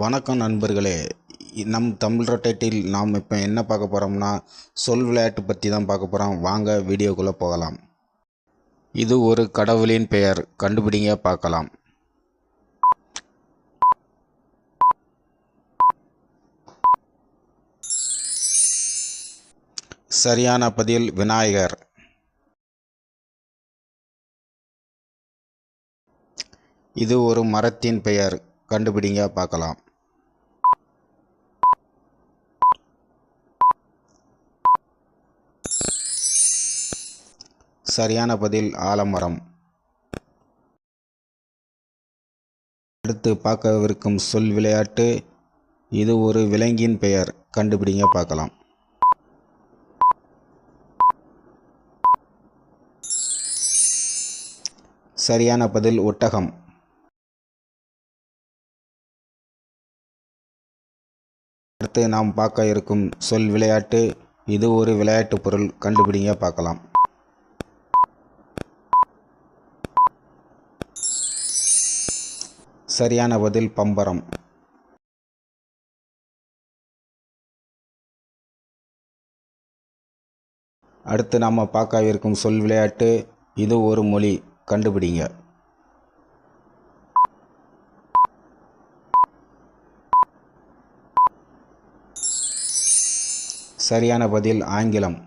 வணக்கம் நண்பர்களே. நம் தமிழ் ரொட்டேட்டில் நாம் இப்போ என்ன பார்க்க போகிறோம்னா சொல் விளையாட்டு பற்றி தான் பார்க்க போகிறோம் வாங்க வீடியோக்குள்ளே போகலாம். இது ஒரு கடவுளின் பெயர். கண்டுபிடிங்க பார்க்கலாம். சரியான பதில் விநாயகர். இது ஒரு மரத்தின் பெயர். கண்டுபிடிங்க பார்க்கலாம். சரியான பதில் ஆலமரம். அடுத்து பார்க்கவிருக்கும் சொல் விளையாட்டு இது ஒரு விலங்கின் பெயர். கண்டுபிடிங்க பார்க்கலாம். சரியான பதில் ஒட்டகம். அடுத்து நாம் பார்க்க இருக்கும் சொல் விளையாட்டு. இது ஒரு விளையாட்டு பொருள். கண்டுபிடிங்க பார்க்கலாம். சரியான பதில் பம்பரம். அடுத்து நாம் பார்க்கவிருக்கும் சொல் விளையாட்டு. இது ஒரு மொழி. கண்டுபிடிங்க. சரியான பதில் ஆங்கிலம்.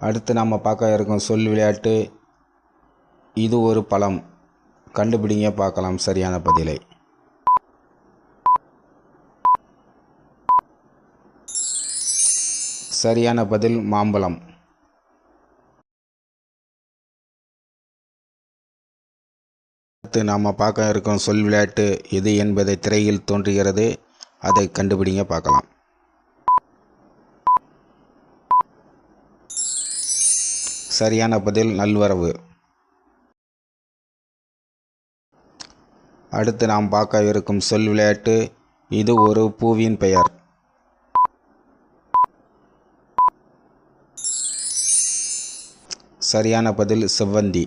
அடுத்து நாம் பார்க்க இருக்கும் சொல் விளையாட்டு. இது ஒரு பழம். கண்டுபிடிங்க பார்க்கலாம் சரியான பதிலை. சரியான பதில் மாம்பழம். அடுத்து நாம் பார்க்க இருக்கும் சொல் விளையாட்டு எது என்பதை திரையில் தோன்றுகிறது அதை கண்டுபிடிங்க பார்க்கலாம். சரியான பதில் நல்வரவு. அடுத்து நாம் பார்க்க இருக்கும் சொல் விளையாட்டு இது ஒரு பூவின் பெயர். சரியான பதில் செவ்வந்தி.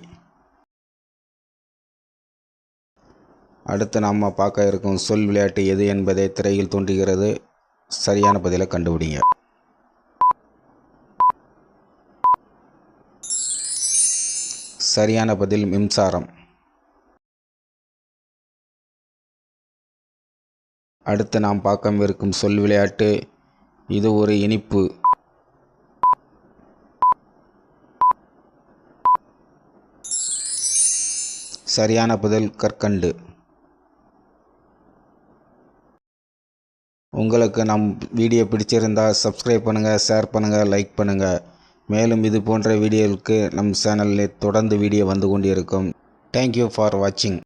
அடுத்து நாம் பார்க்க இருக்கும் சொல் விளையாட்டு எது என்பதை திரையில் தோன்றுகிறது. சரியான பதிலை கண்டுபிடிங்க. சரியான பதில் மின்சாரம். அடுத்து நாம் பார்க்க இருக்கும் சொல் விளையாட்டு இது ஒரு இனிப்பு. சரியான பதில் கற்கண்டு. உங்களுக்கு நம் வீடியோ பிடிச்சிருந்தா சப்ஸ்கிரைப் பண்ணுங்கள் ஷேர் பண்ணுங்கள் லைக் பண்ணுங்கள் மேலும் இது போன்ற வீடியோவுக்கு நம் சேனலில் தொடர்ந்து வீடியோ வந்து கொண்டிருக்கும். தேங்க்யூ ஃபார் வாட்சிங்